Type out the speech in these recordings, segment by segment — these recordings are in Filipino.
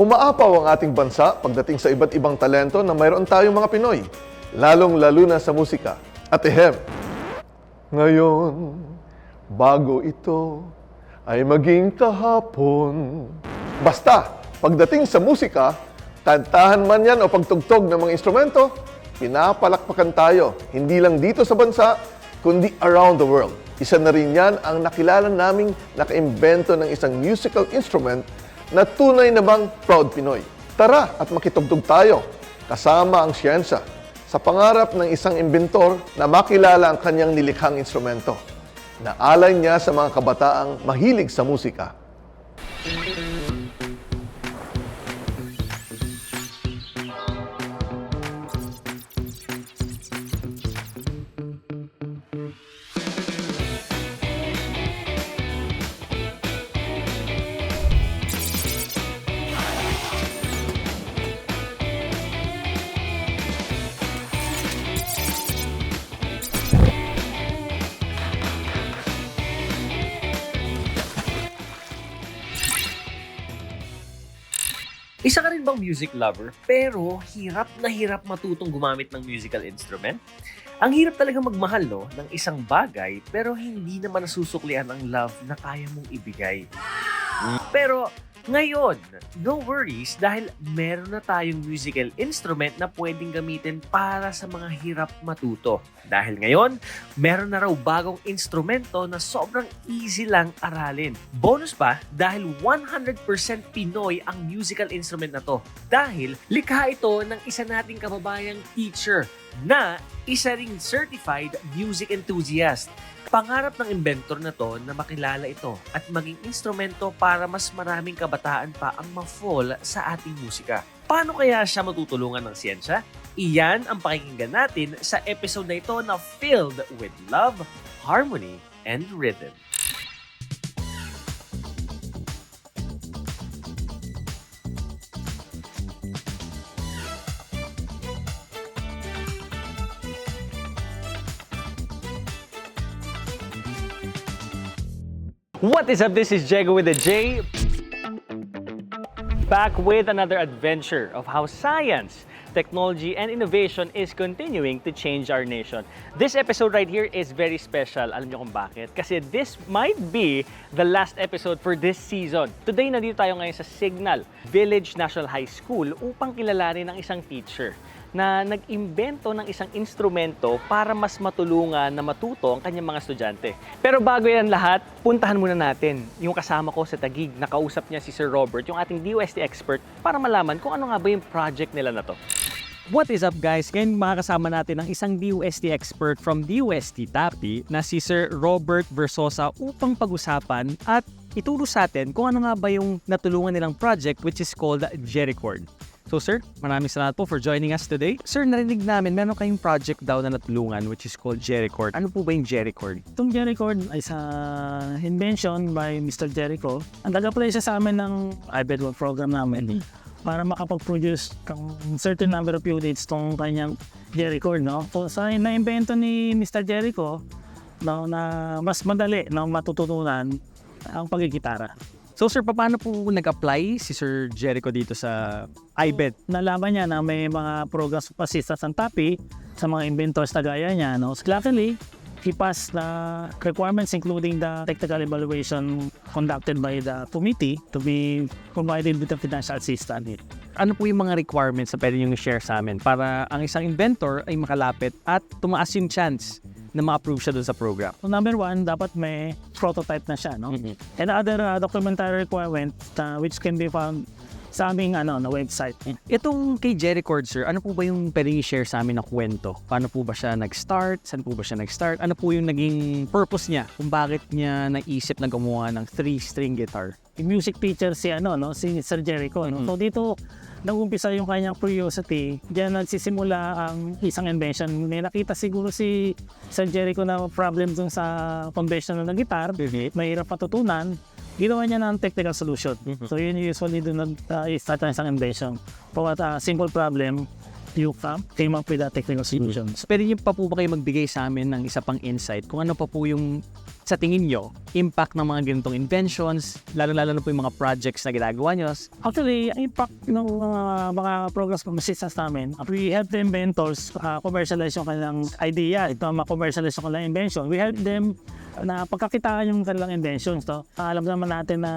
Umaapaw ang ating bansa pagdating sa iba't ibang talento na mayroon tayong mga Pinoy, lalong-lalo na sa musika. At ehem, ngayon, bago ito, ay maging kahapon. Basta, pagdating sa musika, kantahan man yan o pagtugtog ng mga instrumento, pinapalakpakan tayo, hindi lang dito sa bansa, kundi around the world. Isa na rin yan ang nakilala naming nakaimbento ng isang musical instrument na tunay na bang proud Pinoy. Tara at makitugtog tayo, kasama ang siyensya, sa pangarap ng isang inventor na makilala ang kanyang nilikhang instrumento. Naalay niya sa mga kabataang mahilig sa musika. Isa ka music lover pero hirap na hirap matutong gumamit ng musical instrument? Ang hirap talaga magmahal no, ng isang bagay pero hindi naman nasusuklian ang love na kaya mong ibigay. Pero ngayon, no worries dahil meron na tayong musical instrument na pwedeng gamitin para sa mga hirap matuto. Dahil ngayon, meron na raw bagong instrumento na sobrang easy lang aralin. Bonus pa, dahil 100% Pinoy ang musical instrument na to. Dahil likha ito ng isa nating kababayang teacher na isa ring certified music enthusiast. Pangarap ng inventor na to na makilala ito at maging instrumento para mas maraming kabataan pa ang ma-fall sa ating musika. Paano kaya siya matutulungan ng siyensya? Iyan ang pakikinggan natin sa episode na ito na filled with love, harmony, and rhythm. What is up? This is Jego with a J. Back with another adventure of how science, technology, and innovation is continuing to change our nation. This episode right here is very special. Alam niyo kung bakit? Kasi this might be the last episode for this season. Today, nandito tayo ngayon sa Signal Village National High School upang kilalanin ang isang teacher na nag-imbento ng isang instrumento para mas matulungan na matuto ang kanyang mga estudyante. Pero bago yan lahat, puntahan muna natin yung kasama ko sa Tagig. Nakausap niya si Sir Robert, yung ating DOST expert, para malaman kung ano nga ba yung project nila na to. What is up guys? Ngayon makakasama natin ang isang DOST expert from DOST TAPI na si Sir Robert Versosa upang pag-usapan at ituro sa atin kung ano nga ba yung natulungan nilang project which is called Jericord. So sir, maraming salamat po for joining us today. Sir, narinig namin meron kayong project daw na natulungan which is called Jericord. Ano po ba yung Jericord? Itong Jericord ay sa invention by Mr. Jericho. Ang taga-play siya sa amin ng iBed program namin para makapag-produce ng certain number of units tong kanyang Jericord. No? So sa na-invento ni Mr. Jericho no, na mas madali na matututunan ang pagkikitara. So sir, paano po nag-apply si Sir Jericho dito sa iBed? Nalaman niya na may mga programs of assistance ang TAPI sa mga inventors na gaya niya. No? So, luckily, he passed the requirements including the technical evaluation conducted by the committee to be provided with the financial assistance. Ano po yung mga requirements na pwede nyo share sa amin para ang isang inventor ay makalapit at tumaas yung chance na ma-approve siya dun sa program? So number one, dapat may prototype na siya. No? And other uh, documentary requirements uh, which can be found sa aming ano, na website. Itong kay Jericord, sir, ano po ba yung pwedeng i-share sa amin na kwento? Paano po ba siya nag-start? Saan po ba siya nag-start? Ano po yung naging purpose niya? Kung bakit niya naisip na gumawa ng three-string guitar? Yung music teacher si ano no si Sir Jericho no. So dito nag-umpisa yung kanyang curiosity. Diyan nagsisimula ang isang invention. May nakita siguro si Sir Jericho na problem dun sa conventional na guitar. Mahirap matutunan. Ginawa niya ng technical solution. So yun usually doon nag-start ang isang invention. For a simple problem, UCAM with the technical solutions. Pwede niyo pa po ba kayo magbigay sa amin ng isa pang insight kung ano pa po yung sa tingin nyo, impact ng mga ganitong inventions, lalo-lalo na po yung mga projects na ginagawa nyo. Actually, ang impact ng mga, mga programs ng assistance namin, we help the inventors uh, commercialize yung kanilang idea. Ito, ma-commercialize yung kanilang invention. We help them na pagkakitaan yung kanilang inventions. To. alam naman natin na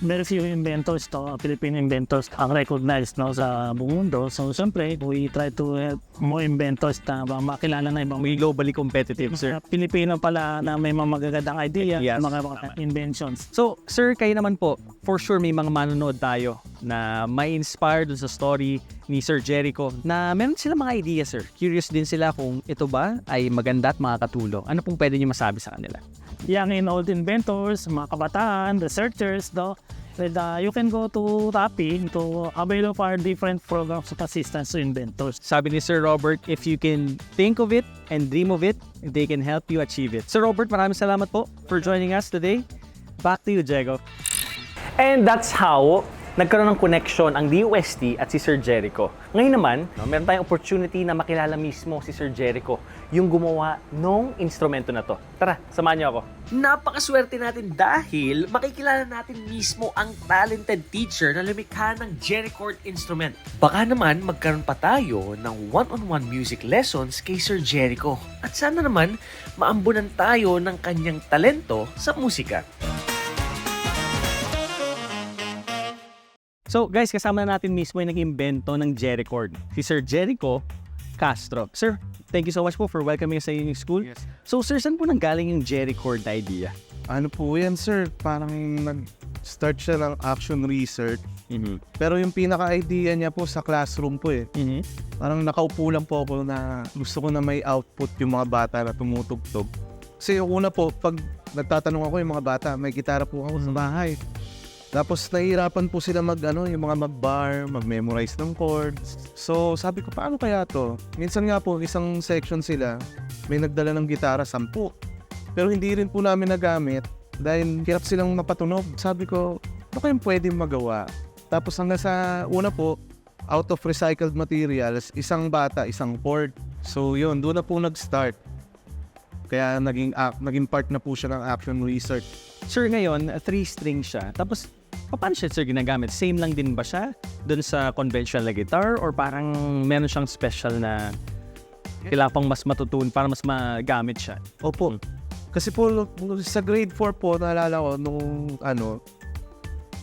very few inventors to, Philippine inventors ang recognized no, sa buong mundo. So, siyempre, we try to help more inventors na ba- makilala na ibang May globally competitive, sir. mga Pilipino pala na may mga magagandang idea, Yes. mga, mga inventions. So, sir, kayo naman po, for sure may mga manonood tayo na may inspire dun sa story ni Sir Jericho na meron sila mga idea, sir. Curious din sila kung ito ba ay maganda at makakatulong. Ano pong pwede niyo masabi sa kanila? young and old inventors, mga kabataan, researchers, no? With, uh, you can go to RAPI to avail of our different programs of assistance to inventors. Sabi ni Sir Robert, if you can think of it and dream of it, they can help you achieve it. Sir Robert, maraming salamat po for joining us today. Back to you, Diego. And that's how nagkaroon ng connection ang DOST at si Sir Jericho. Ngayon naman, no, meron tayong opportunity na makilala mismo si Sir Jericho, yung gumawa nung instrumento na to. Tara, samahan niyo ako. Napakaswerte natin dahil makikilala natin mismo ang talented teacher na lumikha ng Jericord instrument. Baka naman magkaroon pa tayo ng one-on-one music lessons kay Sir Jericho. At sana naman maambunan tayo ng kanyang talento sa musika. So guys, kasama na natin mismo yung nag-imbento ng Jericord, si Sir Jericho Castro. Sir, thank you so much po for welcoming us sa inyong school. Yes. So sir, saan po nanggaling yung Jericord idea? Ano po yan, sir? Parang nag-start siya ng action research. Pero yung pinaka-idea niya po sa classroom po eh. Parang nakaupo lang po ako na gusto ko na may output yung mga bata na tumutugtog. Kasi yung una po, pag nagtatanong ako yung mga bata, may gitara po ako sa bahay. Tapos nahihirapan po sila mag ano, yung mga mag-bar, mag-memorize ng chords. So sabi ko, paano kaya to? Minsan nga po, isang section sila, may nagdala ng gitara, sampu. Pero hindi rin po namin nagamit dahil hirap silang mapatunog. Sabi ko, ano kayang pwedeng magawa? Tapos hanggang sa una po, out of recycled materials, isang bata, isang chord. So yun, doon na po nag-start. Kaya naging, ac- naging part na po siya ng action research. Sir, ngayon, three string siya. Tapos, paano siya sir ginagamit? Same lang din ba siya dun sa conventional na guitar? Or parang meron siyang special na kailangan pang mas matutun para mas magamit siya? Opo. Kasi po, sa grade 4 po, naalala ko, nung ano,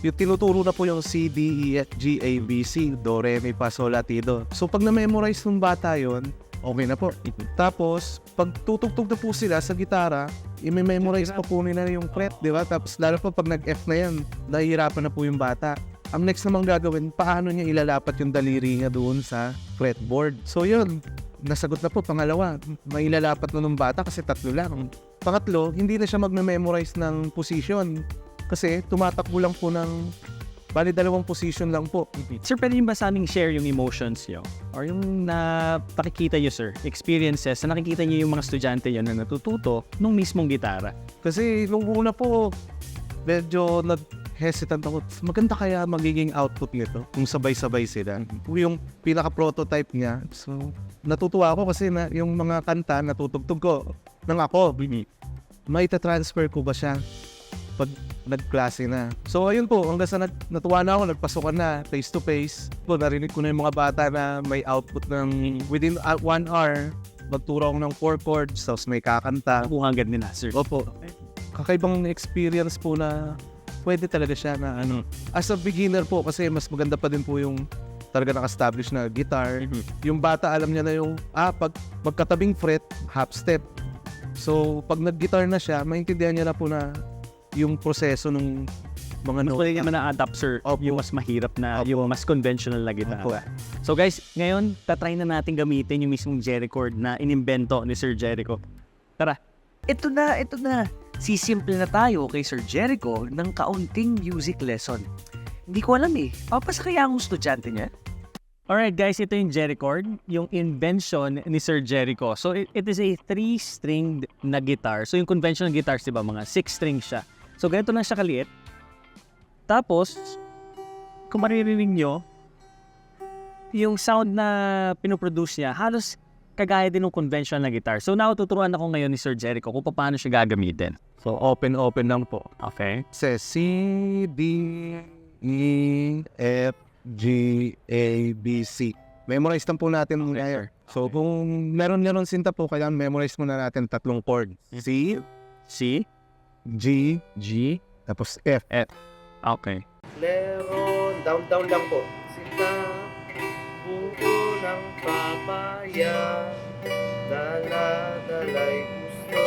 yung tinuturo na po yung C, D, E, F, G, A, B, C, Do, Re, Mi, Fa, Sol, La, Ti, Do. So, pag na-memorize ng bata yon okay na po. Tapos, pag tutugtog na po sila sa gitara, i-memorize pa po nila yung fret, di ba? Tapos, lalo pa pag nag-F na yan, nahihirapan na po yung bata. Ang next namang gagawin, paano niya ilalapat yung daliri niya doon sa fretboard. So, yun, nasagot na po, pangalawa, may ilalapat na ng bata kasi tatlo lang. Pangatlo, hindi na siya magme-memorize ng position kasi tumatakbo lang po ng bali dalawang position lang po. Sir, pwede niyo ba sa aming share yung emotions niyo? Or yung na nakikita niyo, sir, experiences na nakikita niyo yung mga estudyante niyo na natututo nung mismong gitara? Kasi nung una po, medyo nag-hesitant ako. Maganda kaya magiging output nito kung sabay-sabay sila. Yung pinaka-prototype niya. So, natutuwa ako kasi na, yung mga kanta natutugtog ko ng ako. May transfer ko ba siya pag nagklase na. So ayun po, hanggang sa nat- natuwa na ako, nagpasukan na face to face. Po, narinig ko na yung mga bata na may output ng within uh, one hour, magturo ako ng four chords, tapos may kakanta. Kung agad nila, sir. Opo. Kakaibang experience po na pwede talaga siya na ano. As a beginner po kasi mas maganda pa din po yung talaga naka-establish na guitar. Yung bata alam niya na yung ah pag magkatabing fret, half step. So pag nag-guitar na siya, maintindihan niya na po na yung proseso ng mga Mas notes. pwede naman na-adapt, sir, Opo. yung mas mahirap na, Opo. yung mas conventional na gitara. Opo. So guys, ngayon, tatry na natin gamitin yung mismong Jericord na inimbento ni Sir Jericho. Tara. Ito na, ito na. Sisimple na tayo kay Sir Jericho ng kaunting music lesson. Hindi ko alam eh. Papasa kaya ang estudyante niya? Alright guys, ito yung Jericord, yung invention ni Sir Jericho. So it, it is a three-stringed na guitar. So yung conventional guitars, di ba, mga six strings siya. So ganito na siya kaliit. Tapos, kung maririnig nyo, yung sound na pinoproduce niya, halos kagaya din ng conventional na guitar. So now, tuturuan ako ngayon ni Sir Jericho kung paano siya gagamitin. So, open-open lang po. Okay? Says C, D, E, F, G, A, B, C. Memorize lang po natin Okay, sir. So, kung meron-meron sinta po, kailangan memorize muna natin tatlong chord. C, C, G, G, tapos F. okay. Leron, down down lang po. Sita, buo ng papaya, dala dalay gusto,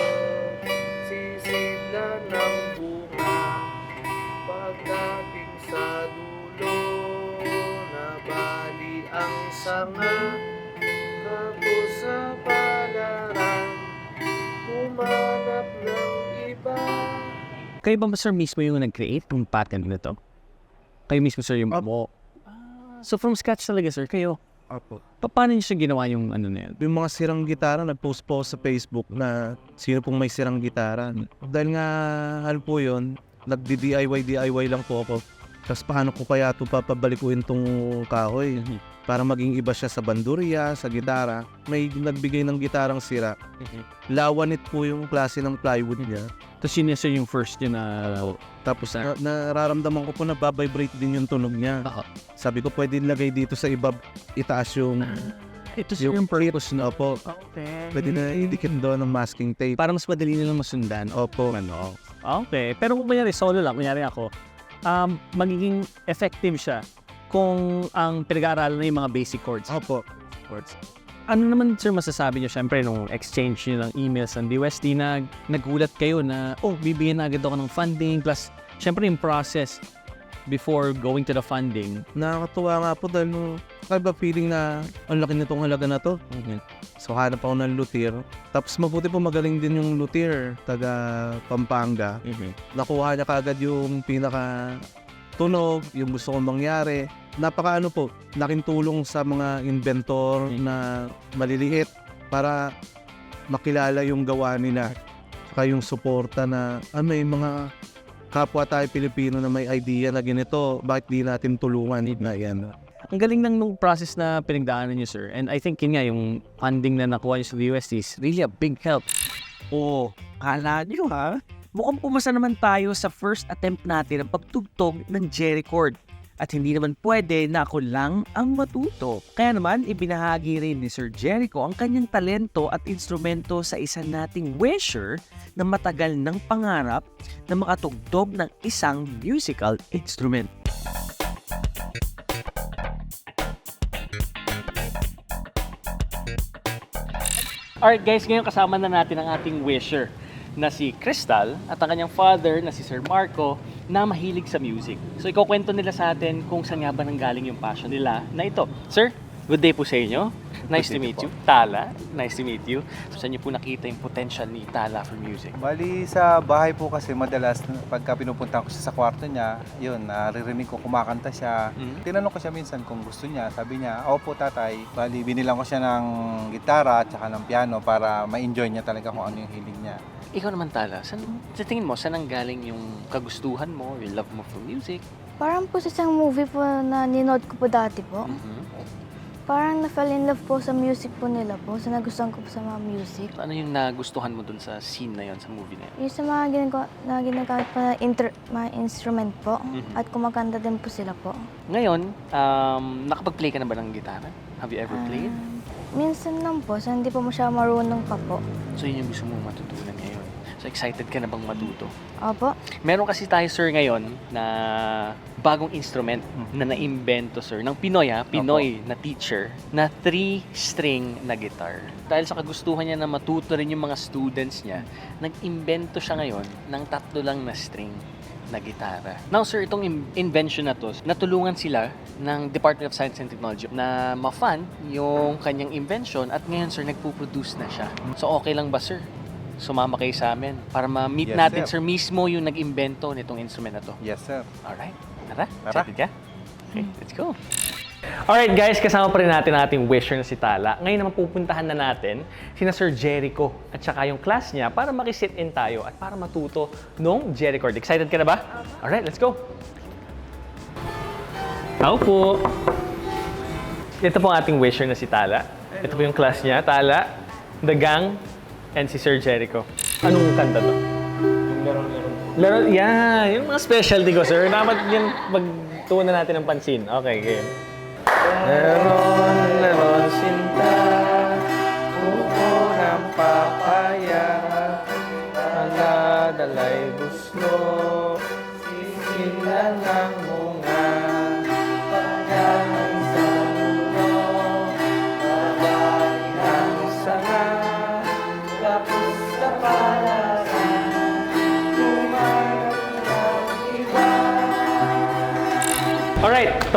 sisidla ng bunga, pagdating sa dulo, nabali ang sanga, Kayo ba, sir, mismo yung nag-create ng patent nito? Kayo mismo, sir, yung... Opo. So from scratch talaga, sir, kayo? Opo. Pa- Paano niyo siya ginawa yung ano na yun? Yung mga sirang gitara, nag-post po sa Facebook na sino pong may sirang gitara. Dahil nga, ano po yun, nagdi-DIY, DIY lang po ako. Tapos paano ko kaya ito papabalikuin tong kahoy? Para maging iba siya sa bandurya, sa gitara. May nagbigay ng gitarang sira. Lawanit po yung klase ng plywood niya. Tapos yun, sir, yung first yun na... Tapos na, nararamdaman ko po na babibrate din yung tunog niya. Aha. Sabi ko pwede ilagay dito sa ibab, itaas yung, Ito, sir, yung purpose na Opo, Okay. pwede na idikit doon ng masking tape. Para mas madali nilang masundan. Opo. Ano? Okay. Pero kung kunyari solo lang, kunyari ako, um, magiging effective siya kung ang pinag-aaralan na yung mga basic chords. Opo. chords. Ano naman sir masasabi niyo syempre nung exchange niyo ng emails ng DOST na nagulat kayo na oh bibigyan na agad ako ng funding plus syempre yung process before going to the funding. Nakakatuwa nga po dahil nung kaiba feeling na ang laki nitong halaga na to. So hanap ako ng luthier. Tapos mabuti po magaling din yung luthier, taga Pampanga. Nakuha niya kaagad yung pinaka tunog, yung gusto kong mangyari. Napaka ano po, laking tulong sa mga inventor na maliliit para makilala yung gawa nila. Saka yung suporta na ah, may mga kapwa tayo Pilipino na may idea na ganito, bakit di natin tulungan na yan. Ang galing ng nung process na pinagdaanan niyo sir and I think yun nga yung funding na nakuha niyo sa DOST is really a big help. Oo, kala nyo ha? Mukhang pumasa naman tayo sa first attempt natin ang pagtugtog ng J-Record. At hindi naman pwede na ako lang ang matuto. Kaya naman, ibinahagi rin ni Sir Jericho ang kanyang talento at instrumento sa isa nating wisher na matagal ng pangarap na makatugtog ng isang musical instrument. Alright guys, ngayon kasama na natin ang ating wisher na si Crystal at ang kanyang father na si Sir Marco na mahilig sa music. So ikukwento nila sa atin kung saan nga ba nanggaling yung passion nila na ito. Sir, good day po sa inyo. Nice to meet you. Tala, nice to meet you. So saan niyo po nakita yung potential ni Tala for music? Bali sa bahay po kasi madalas pagka pinupunta ko siya sa kwarto niya, yun, naririnig ko kumakanta siya. Mhm. Tinanong ko siya minsan kung gusto niya. Sabi niya, opo tatay. Bali binilang ko siya ng gitara at saka ng piano para ma-enjoy niya talaga kung ano yung hilig niya. Ikaw naman Tala, saan, sa tingin mo, saan nanggaling yung kagustuhan mo, yung love mo for music? Parang po sa isang movie po na ninood ko po dati po. Mhm. Parang na-fall in love po sa music po nila po. Sa nagustuhan ko po sa mga music. Ano yung nagustuhan mo dun sa scene na yon sa movie na yun? Yung sa mga ginagawa, na ginagamit po na inter- mga instrument po. Mhm. At kumakanta din po sila po. Ngayon, um, nakapag-play ka na ba ng gitara? Have you ever played? Ah, minsan lang po. So hindi po mo siya marunong pa po. So yun yung gusto mong matutunan. So excited ka na bang matuto? Opo. Meron kasi tayo sir ngayon na bagong instrument na naimbento sir ng Pinoy ha, Pinoy na teacher na three-string na guitar. Dahil sa kagustuhan niya na matuto rin yung mga students niya, nag-imbento siya ngayon ng tatlo lang na string na gitara. Now sir, itong in- invention na to, natulungan sila ng Department of Science and Technology na ma-fund yung kanyang invention at ngayon sir, nagpo-produce na siya. So okay lang ba sir? Sumama kayo sa amin para ma-meet Yes, natin sir. sir mismo yung nag-imbento nitong instrument na to. Yes sir. Alright. Tara, Tara. excited ka? Okay, let's go. Alright guys, kasama pa rin natin ang ating wisher na si Tala. Ngayon naman pupuntahan na natin sina Sir Jericho at saka yung class niya para makisit in tayo at para matuto nung Jericho. Excited ka na ba? Alright, let's go. Tao po. Ito po ang ating wisher na si Tala. Ito po yung class niya. Tala, The Gang, and si Sir Jericho. Anong kanta to? Laro, yeah. Yung mga specialty ko, sir. Dapat yan pagtuunan natin ng pansin. Okay, game. Leron, leron, sinta,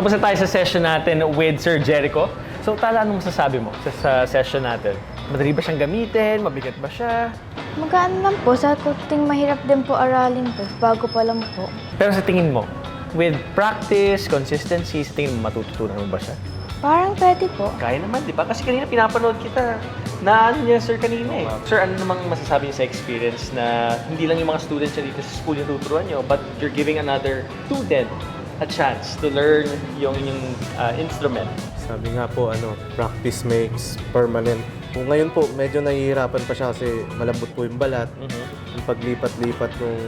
tapos na tayo sa session natin with Sir Jericho. So, Tala, anong masasabi mo sa, sa session natin? Madali ba siyang gamitin? Mabigat ba siya? Magaan lang po. Sa kuting mahirap din po aralin po. Bago pa lang po. Pero sa tingin mo, with practice, consistency, sa tingin mo matututunan mo ba siya? Parang pwede po. Kaya naman, di ba? Kasi kanina pinapanood kita. Na ano niya, sir, kanina eh. Sir, ano namang masasabi niyo sa experience na hindi lang yung mga students niya dito sa school yung tuturuan niyo, but you're giving another student a chance to learn yung inyong uh, instrument. Sabi nga po, ano, practice makes permanent. Kung ngayon po, medyo nahihirapan pa siya kasi malambot po yung balat. Yung paglipat-lipat nung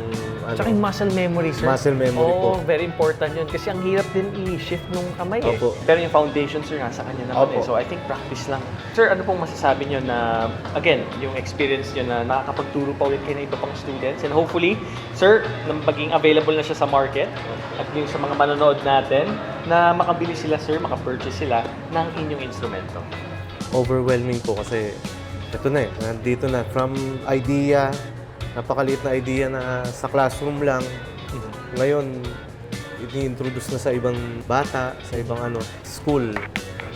ano, Tsaka yung muscle memory, sir. Muscle memory Oo, po. very important yun. Kasi ang hirap din i-shift nung kamay eh. Opo. Pero yung foundation, sir, nasa kanya naman eh. Opo. So I think practice lang. Sir, ano pong masasabi nyo na, again, yung experience nyo na nakakapagturo pa ulit kayo ng iba pang students and hopefully, sir, nang maging available na siya sa market at yung sa mga manonood natin, na makabili sila, sir, makapurchase sila ng inyong instrumento. overwhelming po kasi ito na eh, nandito na. From idea, napakaliit na idea na sa classroom lang, ngayon, ini-introduce na sa ibang bata, sa ibang ano, school,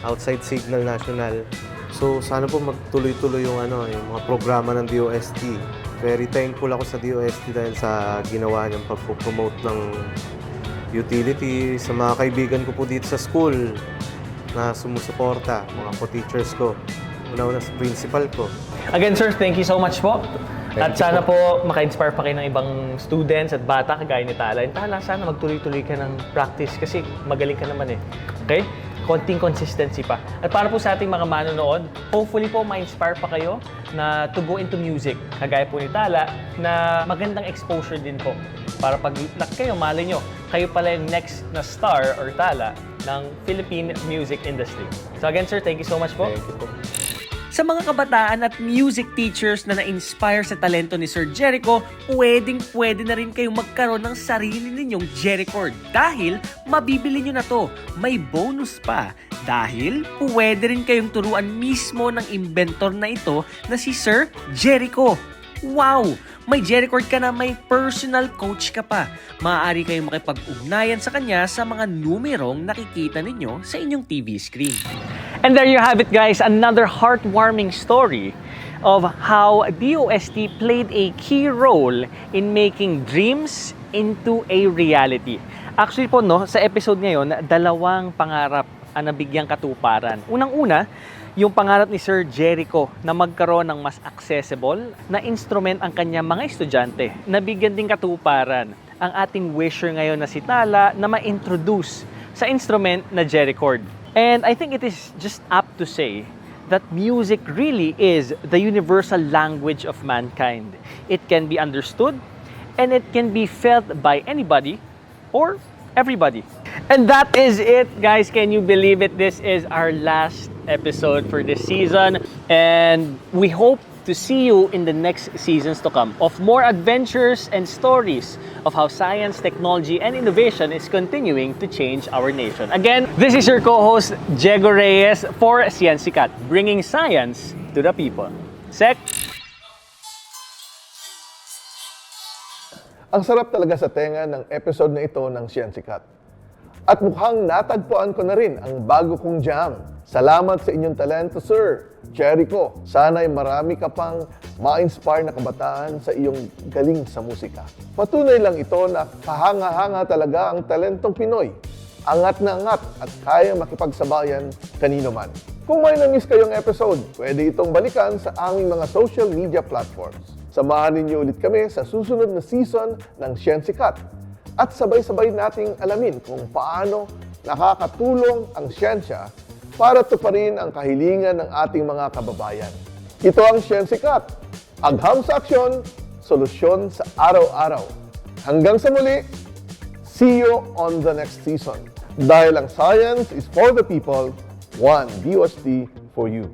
outside Signal National. So, sana po magtuloy-tuloy yung ano, yung mga programa ng DOST. Very thankful ako sa DOST dahil sa ginawa niyang pag-promote ng utility sa mga kaibigan ko po dito sa school na sumusuporta, mga co-teachers ko. Una-una sa principal ko. Again, sir, thank you so much po. At sana po maka-inspire pa kayo ng ibang students at bata kagaya ni Tala. And Tala, sana magtuloy-tuloy ka ng practice kasi magaling ka naman eh. Okay? Konting consistency pa. At para po sa ating mga manonood, hopefully po ma-inspire pa kayo na to go into music. Kagaya po ni Tala, na magandang exposure din po. Para pag lak kayo, malay nyo, kayo pala yung next na star or Tala ng Philippine music industry. So again, sir, thank you so much po. Thank you po. Sa mga kabataan at music teachers na na-inspire sa talento ni Sir Jericho, pwedeng pwede na rin kayong magkaroon ng sarili ninyong Jericord dahil mabibili nyo na to. May bonus pa dahil pwede rin kayong turuan mismo ng inventor na ito na si Sir Jericho. Wow! May Jericord ka na may personal coach ka pa. Maaari kayong makipag-ugnayan sa kanya sa mga numerong nakikita ninyo sa inyong TV screen. And there you have it, guys. Another heartwarming story of how DOST played a key role in making dreams into a reality. Actually po, no, sa episode ngayon, dalawang pangarap ang nabigyang katuparan. Unang-una, yung pangarap ni Sir Jericho na magkaroon ng mas accessible na instrument ang kanyang mga estudyante. Nabigyan din katuparan ang ating wisher ngayon na si Tala na ma-introduce sa instrument na Jericord. And I think it is just apt to say that music really is the universal language of mankind. It can be understood and it can be felt by anybody or everybody. And that is it, guys. Can you believe it? This is our last episode for this season. And we hope to see you in the next seasons to come of more adventures and stories of how science, technology, and innovation is continuing to change our nation. Again, this is your co-host, Diego Reyes for Sikat, bringing science to the people. Sec? Ang sarap talaga sa tenga ng episode na ito ng Sikat. At mukhang natagpuan ko na rin ang bago kong jam. Salamat sa inyong talento, Sir Jericho. Sana'y marami ka pang ma-inspire na kabataan sa iyong galing sa musika. Patunay lang ito na kahanga-hanga talaga ang talentong Pinoy. Angat na angat at kaya makipagsabayan kanino man. Kung may na-miss kayong episode, pwede itong balikan sa aming mga social media platforms. Samahan ninyo ulit kami sa susunod na season ng Sikat at sabay-sabay nating alamin kung paano nakakatulong ang siyensya para tuparin ang kahilingan ng ating mga kababayan. Ito ang Siyensikat. Agham sa aksyon, solusyon sa araw-araw. Hanggang sa muli, see you on the next season. Dahil ang science is for the people, one DOST for you.